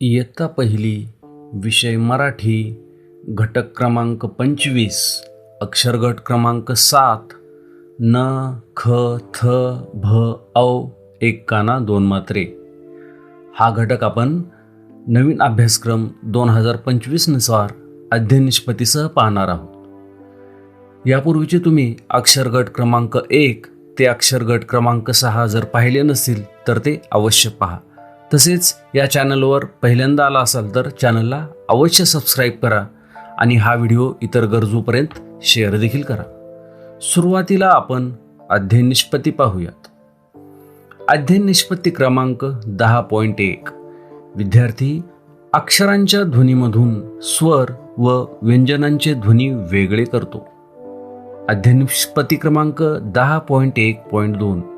इयत्ता पहिली विषय मराठी घटक क्रमांक पंचवीस अक्षरगट क्रमांक सात न ख थ भ औ एक काना दोन मात्रे. हा घटक आपण नवीन अभ्यासक्रम दोन हजार पंचवीसनुसार अध्ययन निष्पत्तीसह पाहणार आहोत. यापूर्वीचे तुम्ही अक्षरगट क्रमांक एक ते अक्षरगट क्रमांक सहा जर पाहिले नसतील तर ते अवश्य पहा. तसेच या चॅनलवर पहिल्यांदा आला असाल तर चॅनलला अवश्य सबस्क्राईब करा आणि हा व्हिडिओ इतर गरजूपर्यंत शेअर देखील करा. सुरुवातीला आपण अध्ययन निष्पत्ती पाहूयात. अध्ययन निष्पत्ती क्रमांक दहा पॉईंट एक. विद्यार्थी अक्षरांच्या ध्वनीमधून स्वर व व्यंजनांचे ध्वनी वेगळे करतो. अध्ययन निष्पत्ती क्रमांक दहा पॉईंट एक पॉईंट दोन.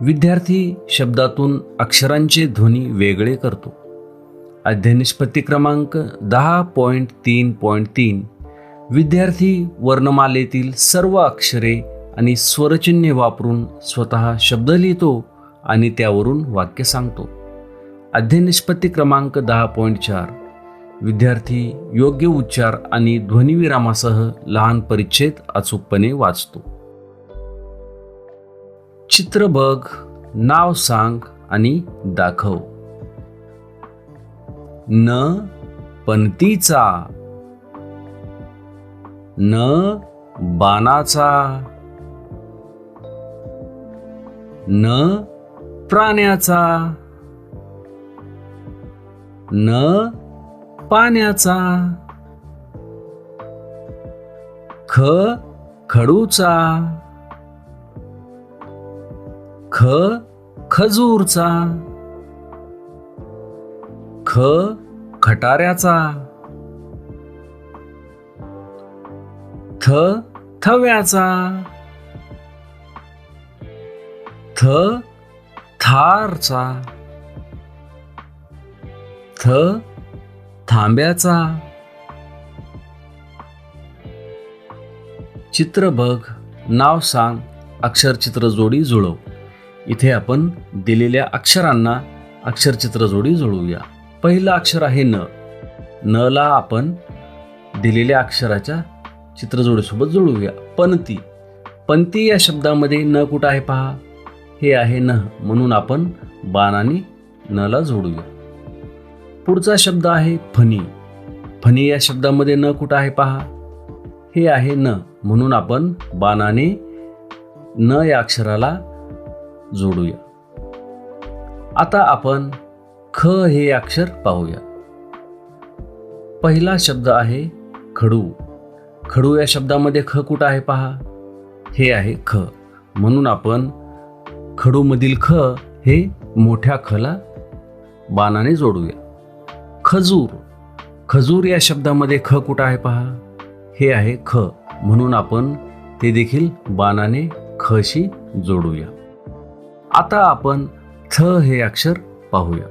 विद्यार्थी शब्दातून अक्षरांचे ध्वनी वेगळे करतो. अध्ययनिष्पत्ती क्रमांक दहा पॉईंट तीन पॉईंट तीन. विद्यार्थी वर्णमालेतील सर्व अक्षरे आणि स्वरचिन्हे वापरून स्वतः शब्द लिहितो आणि त्यावरून वाक्य सांगतो. अध्ययनिष्पत्ती क्रमांक दहा पॉईंट चार. विद्यार्थी योग्य उच्चार आणि ध्वनिविरामासह लहान परिच्छेद अचूकपणे वाचतो. चित्र बघ नाव सांग आणि दाखव. न पणतीचा. न बाणाचा. न प्राण्याचा. न पाण्याचा. ख खडूचा. ख खजूरचा. ख खटाऱ्याचा. थ थव्याचा. थ थारचा. थ थांब्याचा. चित्र बघ नाव सांग अक्षरचित्र जोडी जुळव. इथे आपण दिलेल्या अक्षरांना अक्षरचित्र जोडी जोडूया पहिलं अक्षर आहे न. न ला आपण दिलेल्या अक्षराच्या चित्रजोडीसोबत जोडूया पणती पंती या शब्दामध्ये न कुठं आहे पहा. हे आहे न. म्हणून आपण बाणाने न ला जोडूया. पुढचा शब्द आहे फणी. फणी या शब्दामध्ये न कुठं आहे पहा. हे आहे न. म्हणून आपण बाणाने न या अक्षराला जोडूया. आता आपण ख हे अक्षर पाहूया. पहिला शब्द आहे खडू. खडू या शब्दामध्ये ख कुठं आहे पहा? हे आहे ख. म्हणून आपण खडूमधील ख हे मोठ्या खला बाणाने जोडूया. खजूर. खजूर या शब्दामध्ये ख कुठं आहे पहा? हे आहे ख. म्हणून आपण ते देखील बाणाने खशी जोडूया. आता आपण थ हे अक्षर पाहूया.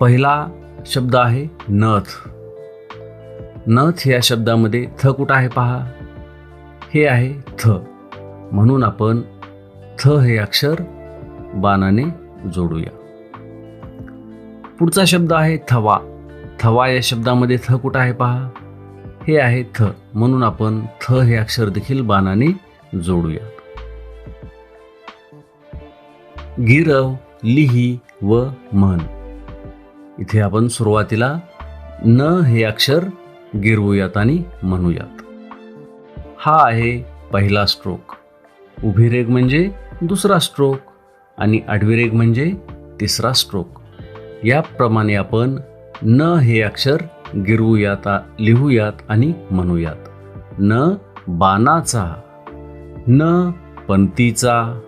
पहिला शब्द आहे नथ. नथ या शब्दामध्ये थ कुठं आहे पहा? हे आहे थ. म्हणून आपण थ हे अक्षर बाणाने जोडूया. पुढचा शब्द आहे थवा. थवा या शब्दामध्ये थ कुठं आहे पहा? हे आहे थ. म्हणून आपण थ हे अक्षर देखील बाणाने जोडूया. गिरव लिही व म्हण. इथे आपण सुरुवातीला न हे अक्षर गिरवूयात आणि म्हणूयात. हा आहे पहिला स्ट्रोक उभी रेग म्हणजे दुसरा स्ट्रोक आणि आडवी रेग म्हणजे तिसरा स्ट्रोक याप्रमाणे आपण न हे अक्षर गिरवूयात लिहूयात आणि म्हणूयात. न बाणाचा न पंतीचा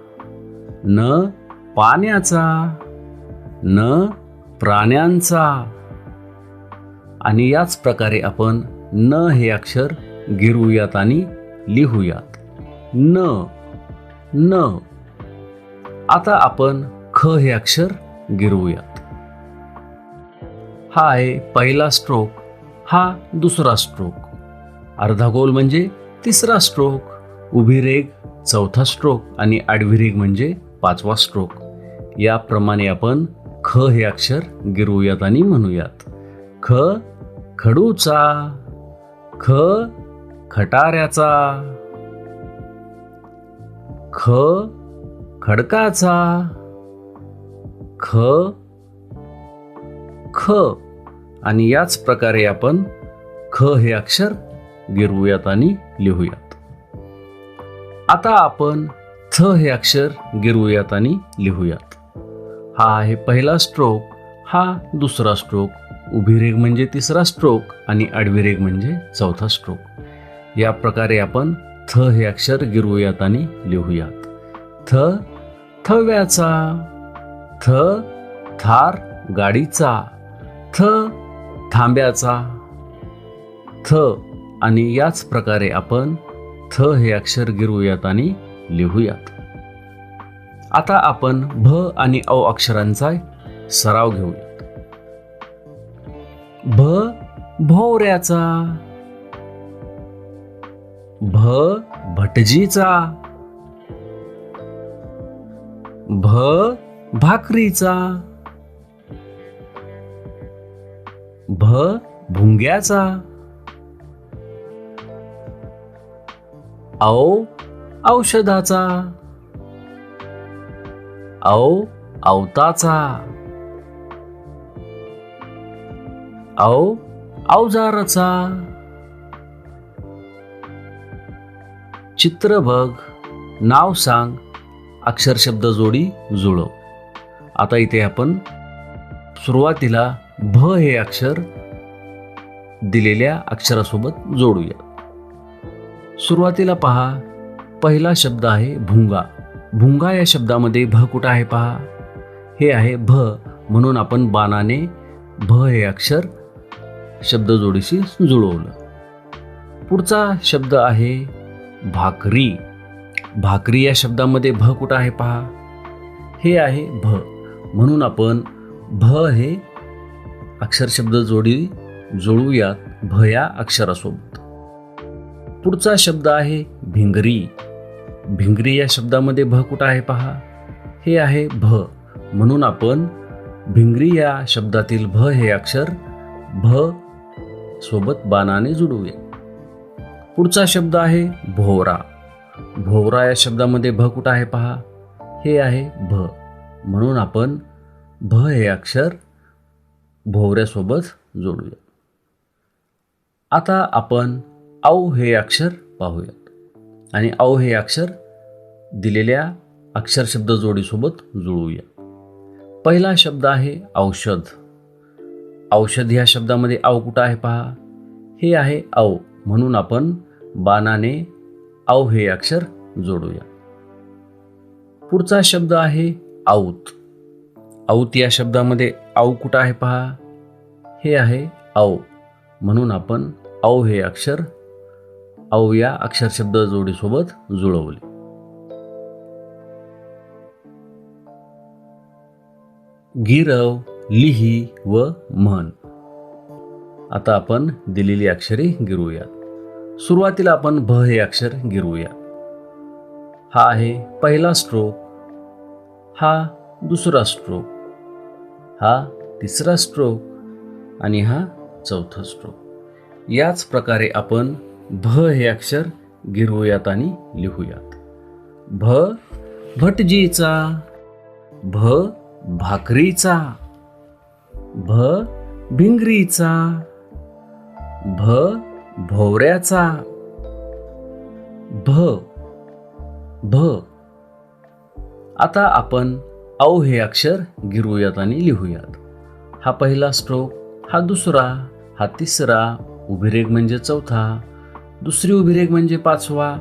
न पाण्याचा न प्राण्यांचा. आणि याच प्रकारे आपण न हे अक्षर गिरवूयात आणि लिहूयात. न न. आता आपण ख हे अक्षर गिरवूयात हा आहे पहिला स्ट्रोक हा दुसरा स्ट्रोक अर्धा गोल म्हणजे तिसरा स्ट्रोक उभी रेग चौथा स्ट्रोक आणि आडवी रेग म्हणजे पाचवा स्ट्रोक याप्रमाणे आपण ख हे अक्षर गिरवूयात आणि म्हणूयात. ख खडूचा. ख खटाऱ्याचा. ख खडकाचा. ख ख. आणि याच प्रकारे आपण ख हे अक्षर गिरवूयात आणि लिहूयात. आता आपण थ हे अक्षर गिरवूयात आणि लिहूयात. हा आहे पहिला स्ट्रोक हा दुसरा स्ट्रोक उभी रेग म्हणजे तिसरा स्ट्रोक आणि आडवी रेग म्हणजे चौथा स्ट्रोक या प्रकारे आपण थ हे अक्षर गिरवूयात आणि लिहूयात. थ थव्याचा. थ थार गाडीचा. थ थांब्याचा. थ आणि याच प्रकारे आपण थ हे अक्षर गिरवूयात आणि लिहूयात. आता आपण भ आणि अ अक्षरांचा सराव घेऊयात भ भोवऱ्याचा. भ भटजीचा. भ भाकरीचा. भ भुंग्याचा. औ औषधाचा. औ अवताचा. औ अवजाराचा. चित्र बघ नाव सांग अक्षर शब्द जोडी जुळव. आता इथे आपण सुरुवातीला भ हे अक्षर दिलेल्या अक्षरासोबत जोडूया. सुरुवातीला पहा पहिला शब्द आहे भुंगा. भुंगा या शब्दामध्ये भ कुठं आहे पहा? हे आहे भ. म्हणून आपण बाणाने भ हे अक्षर शब्दजोडीशी जुळवलं. पुढचा शब्द आहे भाकरी. भाकरी या शब्दामध्ये भ कुठं आहे पहा? हे आहे भ. म्हणून आपण भ हे अक्षर शब्द जोडी जुळूयात भ या अक्षरासोबत. पुढचा शब्द आहे भिंगरी. भिंगरी या शब्दामध्ये भ कुठं आहे पहा? हे आहे भ. म्हणून आपण भिंगरी या शब्दातील भ हे अक्षर भ सोबत बाणाने जुडूया पुढचा शब्द आहे भोवरा. भोवरा या शब्दामध्ये भ कुठं आहे पहा? हे आहे भ. म्हणून आपण भ हे अक्षर भोवऱ्यासोबत जोडूया. आता आपण औ हे अक्षर पाहूया. आणि औ हे अक्षर दिलेल्या अक्षर शब्द जोडीसोबत जुळवूया पहिला शब्द आहे औषध. औषध ह्या शब्दामध्ये औ कुठं आहे पहा. हे आहे औ म्हणून आपण बाणाने औ हे अक्षर जोडूया. पुढचा शब्द आहे आऊत आऊत या शब्दामध्ये औ कुठं आहे पहा. हे आहे औ म्हणून आपण औ हे अक्षर औ या अक्षरशब्द जोडीसोबत जुळवले. गिरव लिही व म्हण. आता आपण दिलेली अक्षरे गिरूयात सुरुवातीला आपण भ हे अक्षर गिरवूया हा आहे पहिला स्ट्रोक हा दुसरा स्ट्रोक हा तिसरा स्ट्रोक आणि हा चौथा स्ट्रोक याच प्रकारे आपण भ हे अक्षर गिरवूयात आणि लिहूयात. भ भटजीचा. भ भाकरीचा. भ भिंगरीचा. भ भोवऱ्याचा. भ भ. आता आपण औ हे अक्षर गिरवूयात आणि लिहूयात. हा पहिला स्ट्रोक हा दुसरा हा तिसरा उभिरेग म्हणजे चौथा. दुसरी उभी म्हणजे पाचवा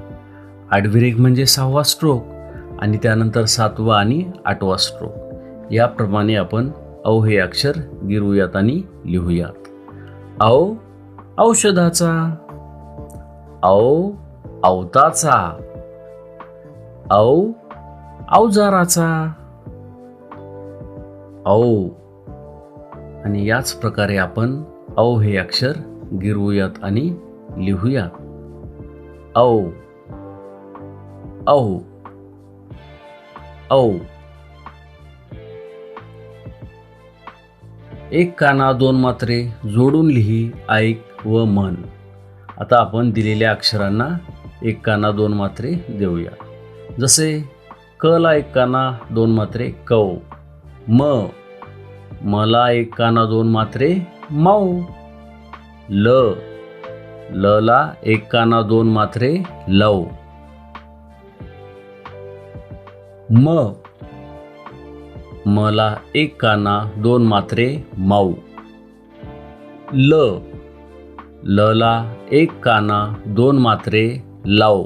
आडवी रेग म्हणजे सहावा स्ट्रोक आणि त्यानंतर सातवा आणि आठवा स्ट्रोक याप्रमाणे आपण औ हे अक्षर गिरूयात आणि लिहूयात. औ औषधाचा औ अवताचा औ अवजाराचा औ आणि याच प्रकारे आपण औ हे अक्षर गिरवूयात आणि लिहूयात. औ औ औ। एक काना दोन मात्रे जोडून लिही ऐक व मन. आता आपण दिलेल्या अक्षरांना एक काना दोन मात्रे देऊया. जसे क ला एक काना दोन मात्रे कव म मला एक काना दोन मात्रे मऊ ल ल ला एक काना दोन मात्रे लव. म. मला एक काना दोन मात्रे माऊ. ल. ल ला एक काना दोन मात्रे लाव.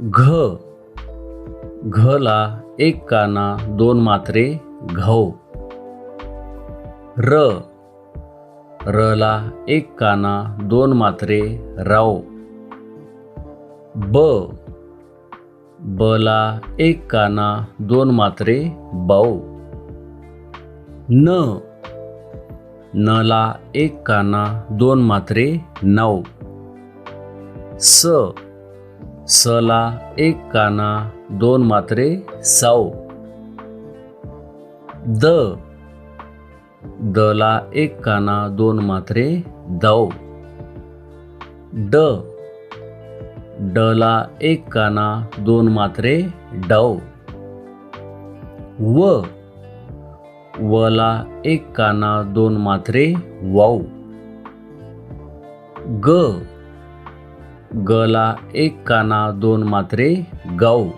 घ. घ ला एक काना दोन मात्रे घाऊ र. र ला एक काना दोन मात्रे राव. ब. बला एक काना दोन मात्रे बाऊ. न. न ला एक काना दोन मात्रे नऊ. स. स ला एक काना दोन मात्रे साऊ. द. दला एक काना दोन मात्रे दव ड. डला एक काना दोन मात्रे डव व. वला एक काना दोन मात्रे वाऊ ग. गला एक काना दोन मात्रे गाऊ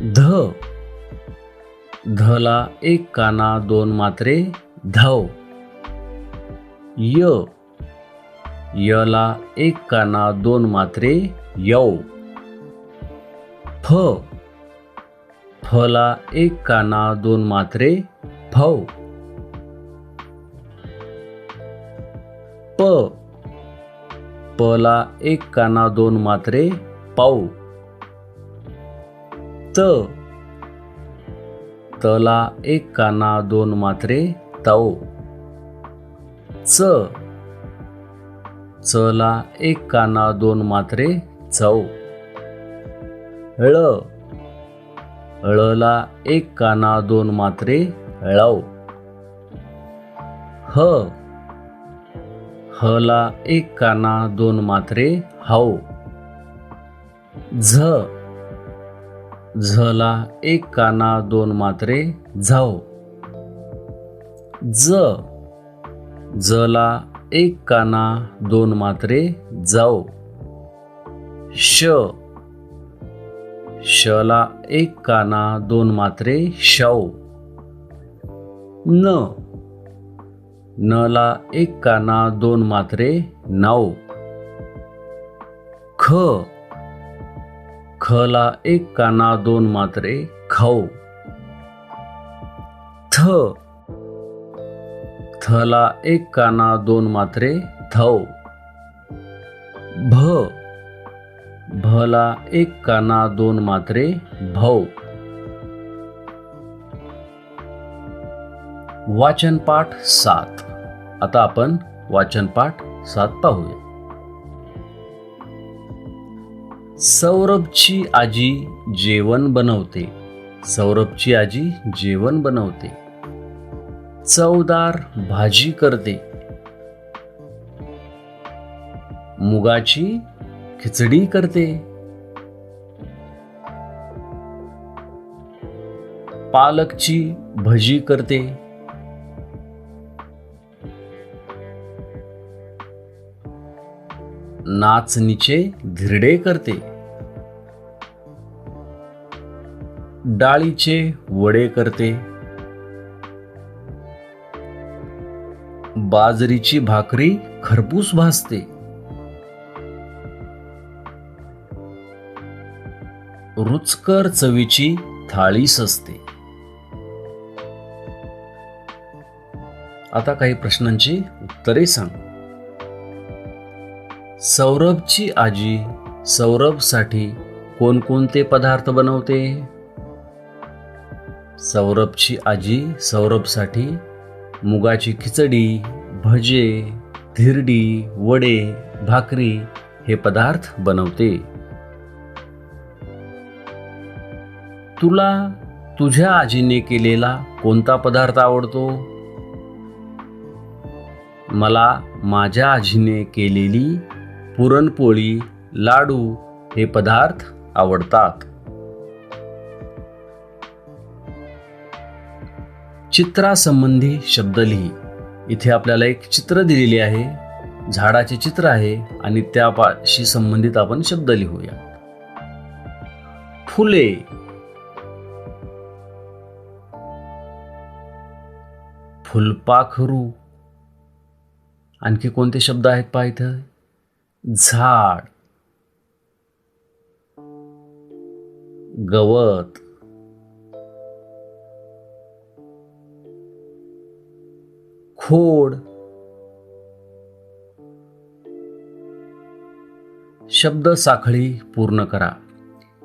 ध. धला एक काना दोन मात्रे धव. य. यला एक काना दोन मात्रे यौ. फ. फला एक काना दोन मात्रे फव प. पला एक काना दोन मात्रे पाऊ. त तला एक काना दोन मात्रे तव. च. चला एक काना दोन मात्रे चव. ळ. ळ ला एक काना दोन मात्रे ळव ह. ह ला एक काना दोन मात्रे हव. झ. झला एक काना दोन मात्रे झाओ ज. झला एक काना दोन मात्रे जाव. श. श ला एक काना दोन मात्रे शव. न. न ला एक काना दोन मात्रे नाओ ख. खला एक काना दोन मात्रे खाऊ. थ. थला एक काना दोन मात्रे थव भ. भला एक काना दोन मात्रे भव वाचनपाठ सात. आता आपण वाचनपाठ सात पाहूया सौरभची आजी जेवण बनवते. सौरभची आजी जेवण बनवते. चवदार भाजी करते. मुगाची खिचडी करते. पालकची भजी करते. नाचणीचे धिरडे करते. डाळीचे वडे करते. बाजरीची भाकरी खरपूस भासते रुचकर चवीची थाळी सजते. आता काही प्रश्नांची उत्तरे सांग. सौरभची आजी सौरभसाठी कोणकोणते पदार्थ बनवते? सौरभची आजी सौरभसाठी मुगाची खिचडी भजे धिरडी वडे भाकरी हे पदार्थ बनवते. तुला तुझ्या आजीने केलेला कोणता पदार्थ आवडतो? मला माझ्या आजीने केलेली पुरणपोळी लाडू हे पदार्थ आवडतात. चित्रासंबंधी शब्द लिही. इथे आपल्याला एक चित्र दिलेले आहे. झाडाचे चित्र आहे आणि त्यापाशी संबंधित आपण शब्द लिहूया. फुले. फुलपाखरू. आणखी कोणते शब्द आहेत पहा इथं? झाड. गवत. खोड. शब्द साखळी पूर्ण करा.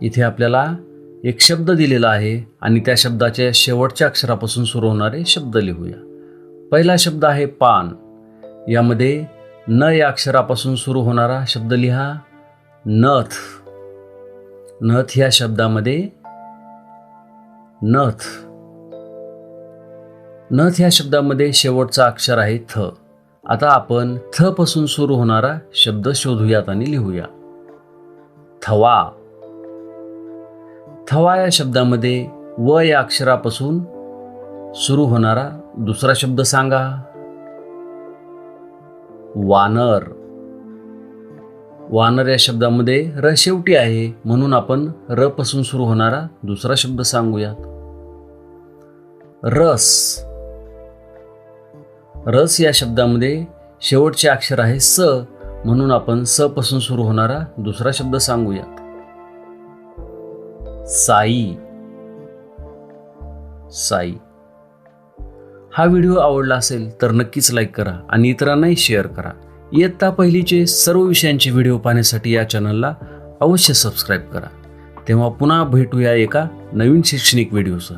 इथे आपल्याला एक शब्द दिलेला आहे आणि त्या शब्दाच्या शेवटच्या अक्षरापासून सुरू होणारे शब्द लिहूया. पहिला शब्द आहे पान. यामध्ये न या अक्षरापासून सुरू होणारा शब्द लिहा. नथ. नथ या शब्दामध्ये नथ. नथ या शब्दामध्ये शेवटचा अक्षर आहे थ. आता आपण थ पासून सुरू होणारा शब्द शोधूयात आणि लिहूया. थवा. थवा या शब्दामध्ये व या अक्षरापासून सुरू होणारा दुसरा शब्द सांगा. वानर. वानर या शब्दामध्ये र शेवटी आहे म्हणून आपण र पासून सुरू होणारा दुसरा शब्द सांगूयात. रस. रस या शब्दामध्ये शेवटचे अक्षर आहे स. म्हणून आपण स पासून सुरू होणारा दुसरा शब्द सांगूयात. साई. साई. हा व्हिडिओ आवडला असेल तर नक्कीच लाईक करा आणि इतरांनाही शेअर करा. इयत्ता पहिलीचे सर्व विषयांचे व्हिडिओ पाहण्यासाठी या चॅनलला अवश्य सबस्क्राईब करा. तेव्हा पुन्हा भेटूया एका नवीन शैक्षणिक व्हिडिओसह.